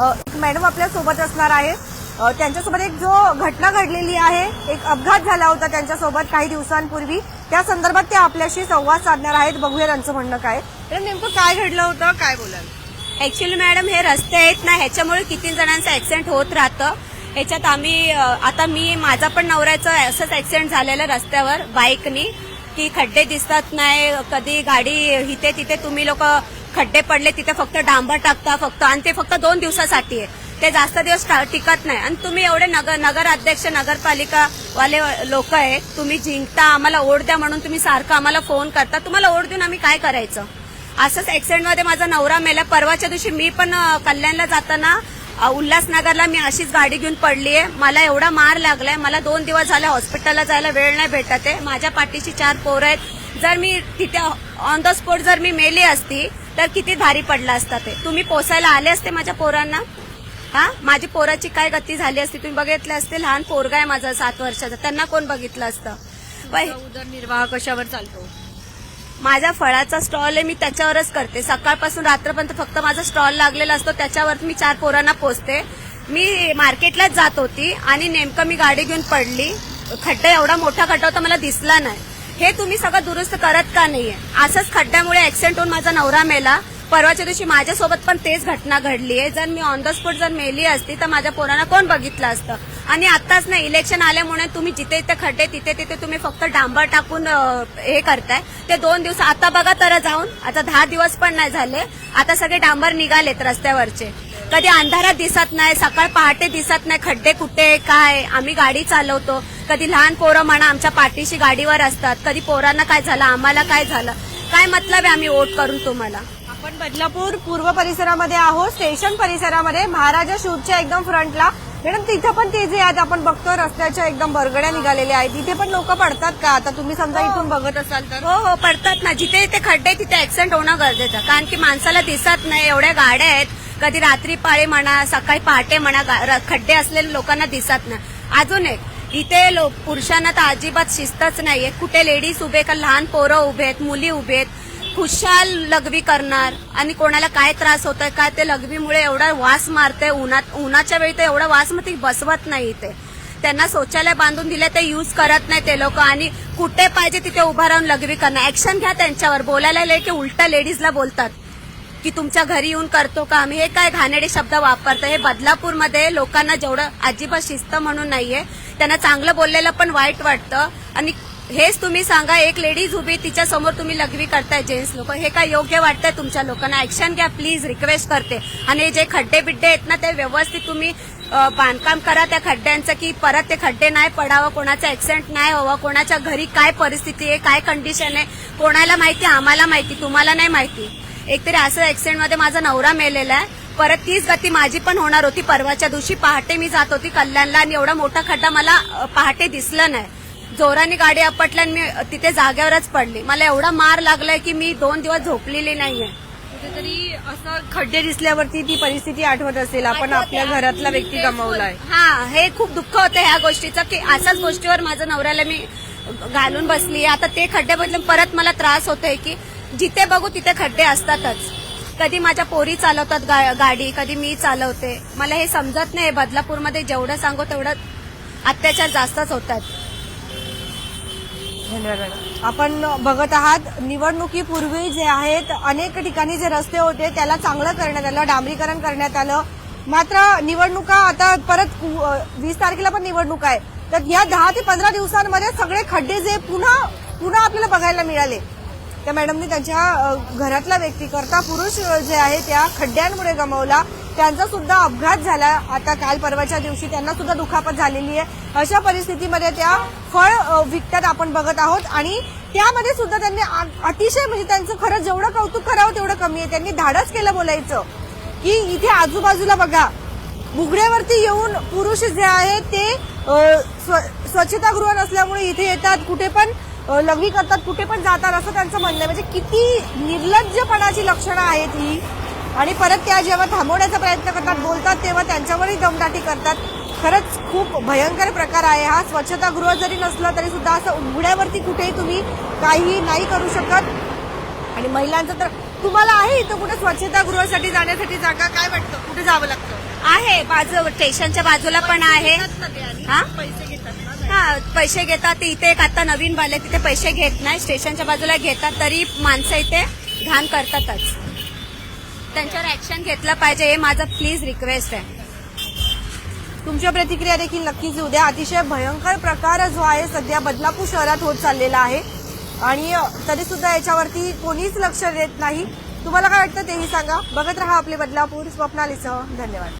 एक मॅडम आपल्यासोबत असणार आहे त्यांच्यासोबत एक जो घटना घडलेली आहे एक अपघात झाला होता त्यांच्यासोबत काही दिवसांपूर्वी. त्या संदर्भात ते आपल्याशी संवाद साधणार आहेत. बघूया त्यांचं म्हणणं काय. तर नेमकं काय घडलं होतं? काय बोलाल? ऍक्च्युली मॅडम हे रस्ते आहेत ना ह्याच्यामुळे किती जणांचं ऍक्सिडेंट होत राहतं. ह्याच्यात आम्ही आता मी माझा पण नवऱ्याचं असंच ऍक्सिडेंट झालेलं रस्त्यावर बाईकनी की खड्डे दिसत नाही कधी गाडी इथे तिथे तुम्ही लोक खड्डे पडले तिथे फक्त डांबर टाकता फक्त आणि ते फक्त दोन दिवसासाठी आहे. ते जास्त दिवस टिकत नाही. आणि तुम्ही एवढे नगर नगर अध्यक्ष नगरपालिका वाले लोक आहे तुम्ही जिंकता आम्हाला ओढ द्या म्हणून तुम्ही सारखं आम्हाला फोन करता. तुम्हाला ओढ देऊन आम्ही काय करायचं? असंच ऍक्सिडेंटमध्ये माझा नवरा मेला. परवाच्या दिवशी मी पण कल्याणला जाताना उल्हासनगरला मी अशीच गाडी घेऊन पडली आहे. मला एवढा मार लागलाय. मला दोन दिवस झाले हॉस्पिटलला जायला वेळ नाही भेटत आहे. माझ्या पाठीशी चार पोरं आहेत. जर मी तिथे ऑन द स्पॉट जर मी मेली असती तर किती भारी पडला असता ते. तुम्ही पोसायला आले असते माझ्या पोरांना? हा? माझी पोराची काय गती झाली असती? तुम्ही बघितले असते? लहान पोरगा आहे माझा सात वर्षाचा. त्यांना कोण बघितलं असतं? उदरनिर्वाह कशावर चालतो? माझ्या फळाचा स्टॉल आहे मी त्याच्यावरच करते. सकाळपासून रात्रपर्यंत फक्त माझा स्टॉल लागलेला असतो. त्याच्यावर मी चार पोरांना पोचते मी मार्केटलाच जात होती आणि नेमकं मी गाडी घेऊन पडली. खड्डा एवढा मोठा खड्डा होता मला दिसला नाही. हे तुम्ही सगळं दुरुस्त करत का नाहीये? असंच खड्ड्यामुळे ऍक्सिडेंट होऊन माझा नवरा मेला. परवाच्या दिवशी माझ्यासोबत पण तेच घटना घडली आहे जर मी ऑन द स्पॉट जर मेली असती तर माझ्या पोरांना कोण बघितलं असतं? आणि आताच नाही इलेक्शन आल्यामुळे तुम्ही जिथे जिथे खड्डे तिथे तिथे तुम्ही फक्त डांबर टाकून हे करताय. ते दोन दिवस आता बघा तर जाऊन. आता दहा दिवस पण नाही झाले. आता सगळे डांबर निघालेत रस्त्यावरचे. कधी अंधारात दिसत नाही सकाळ पहाटे दिसत नाही खड्डे कुठे काय? आम्ही गाडी चालवतो. कधी लहान पोरं म्हणा आमच्या पाठीशी गाडीवर असतात कधी पोरांना काय झालं आम्हाला काय झालं? काय मतलब आहे आम्ही वोट करून तुम्हाला? आपण बदलापूर पूर्व परिसरामध्ये आहोत स्टेशन परिसरामध्ये. महाराजा शूटच्या एकदम फ्रंटला. मॅडम तिथं पण ते जे आहेत आपण बघतो रस्त्याच्या एकदम बरगड्या निघालेल्या आहेत. तिथे पण लोक पडतात का? आता तुम्ही समजा इथून बघत असाल तर. हो हो पडतात ना. जिथे जिथे खड्डे तिथे ऍक्सिडेंट होणं गरजेचं कारण की माणसाला दिसत नाही एवढ्या गाड्या आहेत. कधी रात्री पाळी म्हणा सकाळी पहाटे म्हणा खड्डे असलेले लोकांना दिसत नाही. अजून एक इथे लोक पुरुषांना तर अजिबात शिस्तच नाहीये. कुठे लेडीज उभे का लहान पोरं उभे आहेत मुली उभे आहेत खुशाल लघवी करणार आणि कोणाला काय त्रास होत आहे काय ते लघवीमुळे एवढा वास मारते उन्हात उन्हाच्या वेळी तर एवढा वास मग ती बसवत नाही इथे. त्यांना शौचालय बांधून दिले ते यूज करत नाही ते लोक आणि कुठे पाहिजे तिथे उभा राहून लघवी करणं ऍक्शन घ्या त्यांच्यावर. बोलायला की उलटा लेडीजला बोलतात. की तुमच्या घरी येऊन करतो का? आम्ही हे काय घाणेडे शब्द वापरतो हे बदलापूरमध्ये लोकांना जेवढं अजिबात शिस्त म्हणून नाहीये. त्यांना चांगलं बोललेलं पण वाईट वाटतं. आणि हेच तुम्ही सांगा एक लेडीज उभी तिच्या समोर तुम्ही लघवी करताय जेंट्स लोक. हे काय योग्य वाटतंय तुमच्या लोकांना? ऍक्शन घ्या प्लीज रिक्वेस्ट करते. आणि जे खड्डे बिड्डे आहेत ना ते व्यवस्थित तुम्ही बांधकाम करा त्या खड्ड्यांचं की परत ते खड्डे नाही पडावं कोणाचा ऍक्सिडेंट नाही व्हावं कोणाच्या घरी काय परिस्थिती आहे काय कंडिशन आहे कोणाला माहिती आम्हाला माहिती तुम्हाला नाही माहिती. एकतरी असं ऍक्सिडेंटमध्ये माझा नवरा मेलेला आहे. परत तीच गती माझी पण होणार होती. परवाच्या दिवशी पहाटे मी जात होती कल्याणला आणि एवढा मोठा खड्डा मला पहाटे दिसला नाही. जोराने गाडी आपटल्या आणि मी तिथे जागेवरच पडली. मला एवढा मार लागलाय की मी दोन दिवस झोपलेली नाहीये. कुठेतरी असं खड्डे दिसल्यावरती ती परिस्थिती आठवत असेल. आपण आपल्या घरातला व्यक्ती गमावलाय. हा हे खूप दुःख होतं ह्या गोष्टीचं की अशाच गोष्टीवर माझं नवऱ्याला मी घालून बसली आता ते खड्डे बदलून परत मला त्रास होतोय की जिथे बघू तिथे खड्डे असतातच. कधी माझ्या पोरी चालवतात गा- गाडी कधी मी चालवते. मला हे समजत नाही बदलापूरमध्ये जेवढं सांगू तेवढं अत्याचार जास्तच होतात. धन्यवाद आपण बघत आहात निवडणुकीपूर्वी जे आहेत अनेक ठिकाणी जे रस्ते होते त्याला चांगलं करण्यात आलं डांबरीकरण करण्यात आलं. मात्र निवडणुका आता परत वीस तारखेला पण निवडणूक आहे तर या दहा ते पंधरा दिवसांमध्ये सगळे खड्डे जे पुन्हा पुन्हा आपल्याला बघायला मिळाले त्या मॅडमनी त्यांच्या घरातला व्यक्ती करता पुरुष जे आहे त्या खड्ड्यांमुळे गमावला. त्यांचा सुद्धा अपघात झाला. आता काल परवाच्या दिवशी त्यांना सुद्धा दुखापत झालेली आहे. अशा परिस्थितीमध्ये त्या फळ विकतात आपण बघत आहोत. आणि त्यामध्ये सुद्धा त्यांनी आ- अतिशय म्हणजे त्यांचं खरं जेवढं कौतुक करावं तेवढं कमी आहे. त्यांनी धाडच केलं बोलायचं. की इथे आजूबाजूला बघा बुगड्यावरती येऊन पुरुष जे आहेत ते स्व- स्वच्छतागृह नसल्यामुळे इथे येतात. कुठे पण लघवी करतात कुठे पण जातात असं त्यांचं म्हणणं म्हणजे किती निर्लज्जपणाची लक्षणं आहेत ही. आणि परत त्या जेव्हा थांबवण्याचा प्रयत्न करतात बोलतात तेव्हा त्यांच्यावरही दमदाटी करतात. खरंच खूप भयंकर प्रकार आहे हा. स्वच्छतागृह जरी नसलं तरी सुद्धा असं उघड्यावरती कुठेही तुम्ही काही नाही करू शकत. आणि महिलांचं तर तुम्हाला आहे इथं कुठे स्वच्छतागृहासाठी जाण्यासाठी जागा? काय वाटतं? कुठे जावं लागतं? आहे. बाजू स्टेशनच्या बाजूला पण आहे. हा? हा पैसे घेतात ते इथे एक आता नवीन बाले तिथे पैसे घेत नाही स्टेशनच्या बाजूला घेतात तरी माणसं इथे घाण करतातच. त्यांच्यावर ऍक्शन घेतलं पाहिजे हे माझं प्लीज रिक्वेस्ट आहे. तुमच्या प्रतिक्रिया देखील नक्कीच उद्या अतिशय भयंकर प्रकार जो आहे सध्या बदलापूर शहरात होत चाललेला आहे. आणि तरी सुद्धा याच्यावरती कोणीच लक्ष देत नाही. तुम्हाला काय वाटतं तेही सांगा. बघत राहा आपले बदलापूर स्वप्नालीसह. धन्यवाद.